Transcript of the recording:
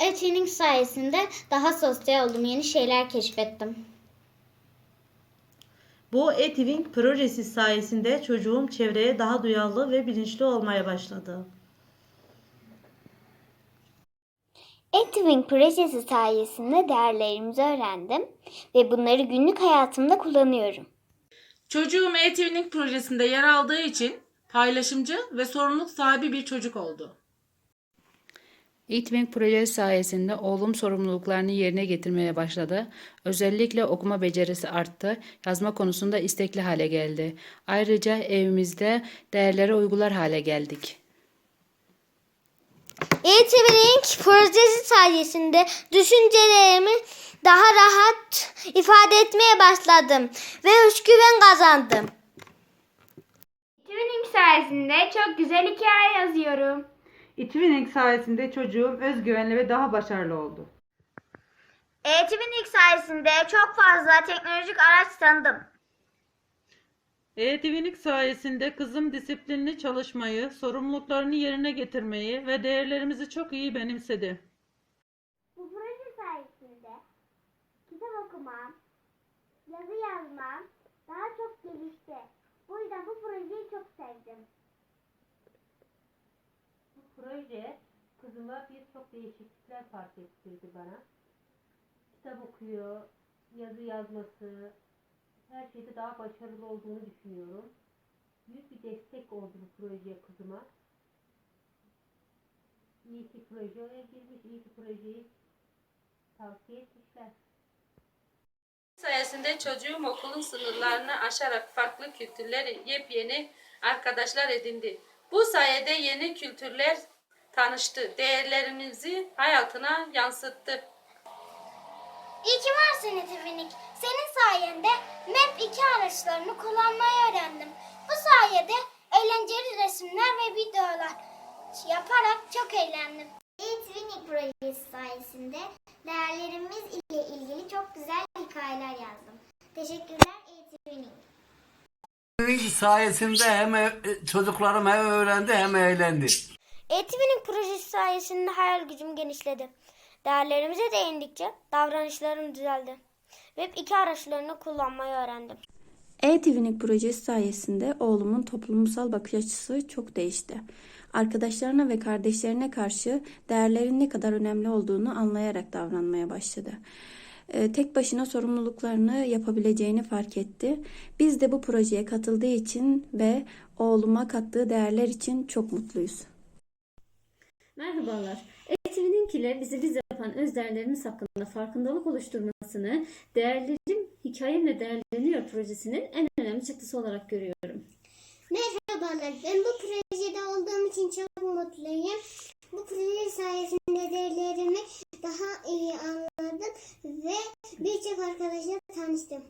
E-Twinning sayesinde daha sosyal oldum. Yeni şeyler keşfettim. Bu Etiving projesi sayesinde çocuğum çevreye daha duyarlı ve bilinçli olmaya başladı. E-Twinning projesi sayesinde değerlerimizi öğrendim ve bunları günlük hayatımda kullanıyorum. Çocuğum e-Twinning projesinde yer aldığı için paylaşımcı ve sorumluluk sahibi bir çocuk oldu. Eğitim projesi sayesinde oğlum sorumluluklarını yerine getirmeye başladı. Özellikle okuma becerisi arttı. Yazma konusunda istekli hale geldi. Ayrıca evimizde değerlere uygular hale geldik. E-Twinning projesi sayesinde düşüncelerimi daha rahat ifade etmeye başladım ve özgüven kazandım. Twinning sayesinde çok güzel hikaye yazıyorum. E-Twinning sayesinde çocuğum özgüvenli ve daha başarılı oldu. E-Twinning sayesinde çok fazla teknolojik araç tanıdım. E-Twinning sayesinde kızım disiplinli çalışmayı, sorumluluklarını yerine getirmeyi ve değerlerimizi çok iyi benimsedi. Bu proje sayesinde kitap okumam, yazı yazmam daha çok gelişti. Bu yüzden bu projeyi çok sevdim. Proje kızıma birçok değişiklikler fark ettirdi bana. Kitap okuyor, yazı yazması, her şeyde daha başarılı olduğunu düşünüyorum. Büyük bir destek oldu bu projeye kızıma. İyi ki projeye girmiş, iyi ki projeyi tavsiye etmişler. sayesinde çocuğum okulun sınırlarını aşarak farklı kültürler, yepyeni arkadaşlar edindi. Bu sayede yeni kültürler tanıştı, değerlerimizi hayatına yansıttı. İyi ki varsın Etevinik. Senin sayende Map 2 araçlarını kullanmayı öğrendim. Bu sayede eğlenceli resimler ve videolar yaparak çok eğlendim. E-Twinning projesi sayesinde değerlerimiz ile ilgili çok güzel hikayeler yazdım. Teşekkürler E-Twinning. Twinning sayesinde hem e- çocuklarım hem öğrendi hem eğlendi. E-Twinning projesi sayesinde hayal gücüm genişledi. Değerlerimize değindikçe davranışlarım düzeldi. Web 2 araçlarını kullanmayı öğrendim. E-Twinning projesi sayesinde oğlumun toplumsal bakış açısı çok değişti. Arkadaşlarına ve kardeşlerine karşı değerlerin ne kadar önemli olduğunu anlayarak davranmaya başladı. Ee, tek başına sorumluluklarını yapabileceğini fark etti. Biz de bu projeye katıldığı için ve oğluma kattığı değerler için çok mutluyuz. Merhabalar. Eğitimin ile bizi biz yapan öz değerlerimiz hakkında farkındalık oluşturmasını, değerlerim hikayemle değerleniyor projesinin en önemli çıktısı olarak görüyorum. Merhabalar. Ben bu projede olduğum için çok mutluyum. Bu proje sayesinde değerlerimi daha iyi anladım ve birçok arkadaşla tanıştım.